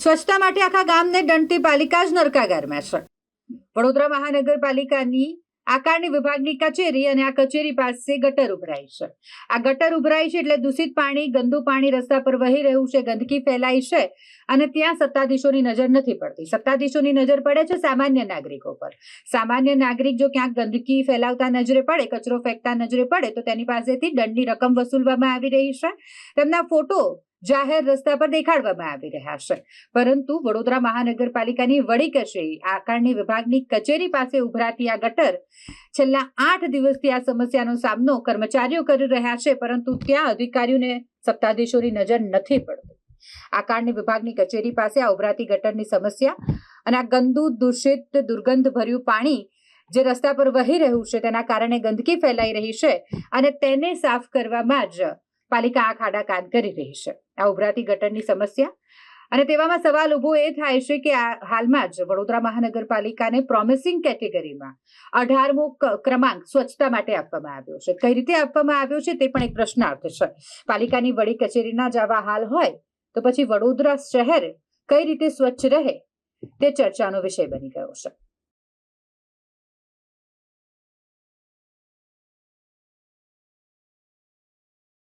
સ્વચ્છતા માટે આખા ગામને દંડતી પાલિકા જ નરકાગારમાં છે. વડોદરા મહાનગરપાલિકાની આકારણી વિભાગની કચેરી અને આ કચેરી પાસે ગટર ઉભરાઈ છે. આ ગટર ઉભરાઈ છે એટલે દૂષિત પાણી, ગંદુ પાણી રસ્તા પર વહી રહ્યું છે, ગંદકી ફેલાઈ છે અને ત્યાં સત્તાધીશોની નજર નથી પડતી. સત્તાધીશોની નજર પડે છે સામાન્ય નાગરિકો પર. સામાન્ય નાગરિક જો ક્યાંક ગંદકી ફેલાવતા નજરે પડે, કચરો ફેંકતા નજરે પડે, તો તેની પાસેથી દંડની રકમ વસૂલવામાં આવી રહી છે. તેમના ફોટો જાહેર રસ્તા પર દેખાડવામાં આવી રહ્યા છે. પરંતુ વડોદરા મહાનગરપાલિકાની વડી કચેરી, આકારણી વિભાગની કચેરી પાસે ઉભરાતી આ ગટર છેલ્લા આઠ દિવસથી આ સમસ્યાનો સામનો કર્મચારીઓ કરી રહ્યા છે, પરંતુ ત્યાં અધિકારીઓને સત્તાધીશોની નજર નથી પડતી. આકારણી વિભાગની કચેરી પાસે આ ઉભરાતી ગટરની સમસ્યા અને આ ગંદુ, દૂષિત દુર્ગંધ ભર્યું પાણી જે રસ્તા પર વહી રહ્યું છે, તેના કારણે ગંદકી ફેલાઈ રહી છે અને તેને સાફ કરવામાં જ પાલિકા આ ખાડા કાન કરી રહી છે. આ ઉભરાતી ગટરની સમસ્યા. અને તેવામાં સવાલ ઊભો એ થાય છે કે આ હાલમાં જ વડોદરા મહાનગરપાલિકાને પ્રોમિસિંગ કેટેગરીમાં અઢારમો ક્રમાંક સ્વચ્છતા માટે આપવામાં આવ્યો છે. કઈ રીતે આપવામાં આવ્યો છે તે પણ એક પ્રશ્નાર્થ છે. પાલિકાની વડી કચેરીના જ આવા હાલ હોય તો પછી વડોદરા શહેર કઈ રીતે સ્વચ્છ રહે તે ચર્ચાનો વિષય બની ગયો છે.